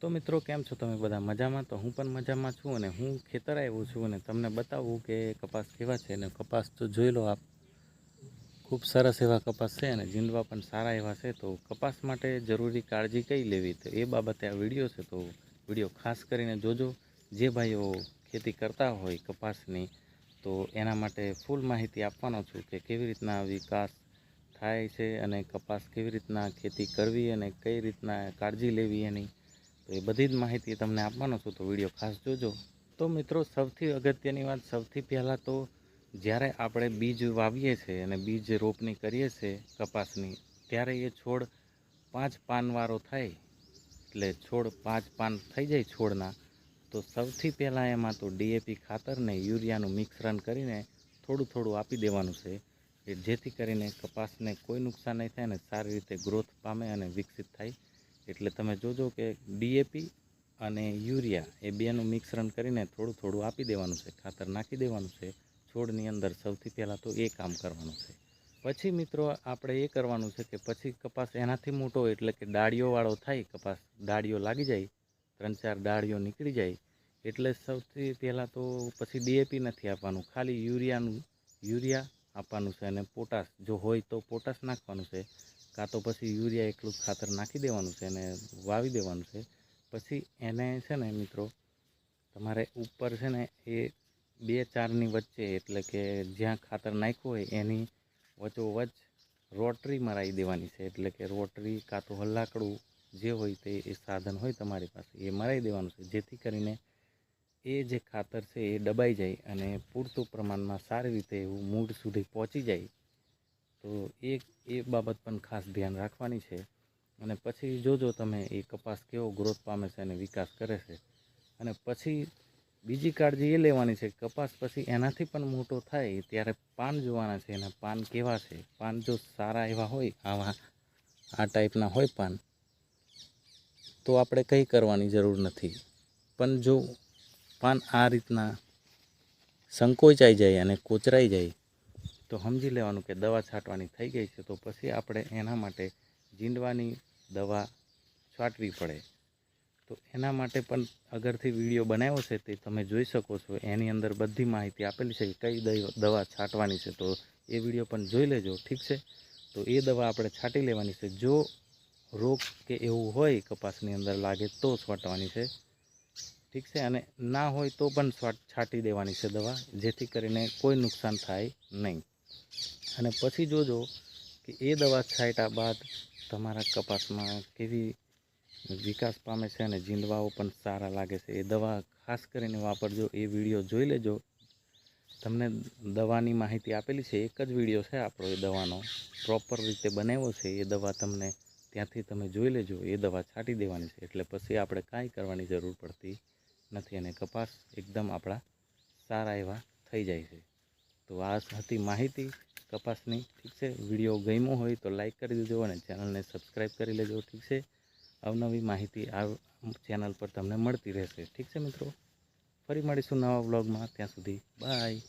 તો મિત્રો, કેમ છો તમે બધા? મજામાં? તો હું પણ મજામાં છું અને હું ખેતર આવ્યો છું અને તમને બતાવું કે કપાસ કેવા છે અને કપાસ તો જોઈ લો આપ. ખૂબ સરસ એવા કપાસ છે અને જીંડવા પણ સારા એવા છે. તો કપાસ માટે જરૂરી કાળજી કઈ લેવી? તો એ બાબતે આ વીડિયો છે. તો વીડિયો ખાસ કરીને જોજો. જે ભાઈઓ ખેતી કરતા હોય કપાસની, તો એના માટે ફૂલ માહિતી આપવાનો છું કે કેવી રીતના વિકાસ થાય છે અને કપાસ કેવી રીતના ખેતી કરવી અને કઈ રીતના કાળજી લેવી એની. તો એ બધી જ માહિતી તમને આપવાનો છું. તો વીડિયો ખાસ જોજો. તો મિત્રો, સૌથી અગત્યની વાત, સૌથી પહેલાં તો જ્યારે આપણે બીજ વાવીએ છીએ અને બીજ રોપણી કરીએ છીએ કપાસની, ત્યારે એ છોડ પાંચ પાનવાળો થાય. એટલે છોડ પાંચ પાન થઈ જાય છોડના. તો સૌથી પહેલાં એમાં તો ડીએપી ખાતરને યુરિયાનું મિશ્રણ કરીને થોડું થોડું આપી દેવાનું છે. જેથી કરીને કપાસને કોઈ નુકસાન નહીં થાય અને સારી રીતે ગ્રોથ પામે અને વિકસિત થાય. એટલે તમે જોજો કે ડીએપી અને યુરિયા એ બેનું મિશ્રણ કરીને થોડું થોડું આપી દેવાનું છે, ખાતર નાખી દેવાનું છે. છોડની અંદર સૌથી પહેલાં તો એ કામ કરવાનું છે. પછી મિત્રો આપણે એ કરવાનું છે કે પછી કપાસ એનાથી મોટો એટલે કે ડાળીઓવાળો થાય, કપાસ ડાળીઓ લાગી જાય, ત્રણ ચાર ડાળીઓ નીકળી જાય, એટલે સૌથી પહેલાં તો પછી ડીએપી નથી આપવાનું, ખાલી યુરિયાનું, યુરિયા આપવાનું છે અને પોટાશ, જો હોય તો પોટાશ નાખવાનું છે. કાં તો પછી યુરિયા એકલું ખાતર નાખી દેવાનું છે અને વાવી દેવાનું છે. પછી એને છે ને મિત્રો, તમારે ઉપર છે ને એ બે ચારની વચ્ચે એટલે કે જ્યાં ખાતર નાખ્યું હોય એની વચ્ચોવચ્ચ રોટરી મરાવી દેવાની છે. એટલે કે રોટરી કાં તો હલ્લાકડું જે હોય તે એ સાધન હોય તમારી પાસે એ મરાવી દેવાનું છે. જેથી કરીને એ જે ખાતર છે એ દબાઈ જાય અને પૂરતું પ્રમાણમાં સારી રીતે એવું મૂળ સુધી પહોંચી જાય. તો એ એ બાબત પણ ખાસ ધ્યાન રાખવાની છે. અને પછી જોજો તમે એ કપાસ કેવો ગ્રોથ પામે છે અને વિકાસ કરે છે. અને પછી બીજી કાળજી એ લેવાની છે કપાસ પછી એનાથી પણ મોટો થાય ત્યારે પાન જોવાના છે. એના પાન કેવા છે? પાન જો સારા એવા હોય, આવા આ ટાઈપના હોય પાન, તો આપણે કંઈ કરવાની જરૂર નથી. પણ જો પાન આ રીતના સંકોચાઈ જાય અને કોચરાઈ જાય તો સમજી લેવાનું કે દવા છાંટવાની થઈ ગઈ છે, તો પછી આપણે એના માટે જીંડવાની દવા છાંટવી પડે. તો એના માટે પણ અગરથી વીડિયો બનાવ્યો છે તે તમે જોઈ શકો છો. એની અંદર બધી માહિતી આપેલી છે કે કઈ દવા છાંટવાની છે, તો એ વીડિયો પણ જોઈ લેજો, ઠીક છે? તો એ દવા આપણે છાંટી લેવાની છે. જો રોગ કે એવું હોય કપાસની અંદર લાગે તો છાંટવાની છે, ઠીક છે? અને ના હોય તો પણ છાંટી દેવાની છે દવા, જેથી કરીને કોઈ નુકસાન થાય નહીં. અને પછી જોજો કે એ દવા છાંટ્યા બાદ તમારા કપાસમાં કેવી વિકાસ પામે છે અને જીંડવાઓ પણ સારા લાગે છે. એ દવા ખાસ કરીને વાપરજો, એ વીડિયો જોઈ લેજો. તમને દવાની માહિતી આપેલી છે, એક જ વીડિયો છે આપણો એ દવાનો. પ્રોપર રીતે બનાવ્યો છે, એ દવા તમને ત્યાંથી તમે જોઈ લેજો, એ દવા છાંટી દેવાની છે. એટલે પછી આપણે કાંઈ કરવાની જરૂર પડતી નથી અને કપાસ એકદમ આપણા સારા એવા થઈ જાય છે. તો આ હતી માહિતી કપાસની. ઠીક છે? વીડિયો ગમ્યો હોય તો લાઈક કરી દેજો અને ચેનલને સબસ્ક્રાઈબ કરી લેજો. ઠીક છે? અવનવી માહિતી આ ચેનલ પર તમને મળતી રહેશે. ઠીક છે મિત્રો? ફરી મળીશું નવા વ્લોગમાં. ત્યાં સુધી બાય.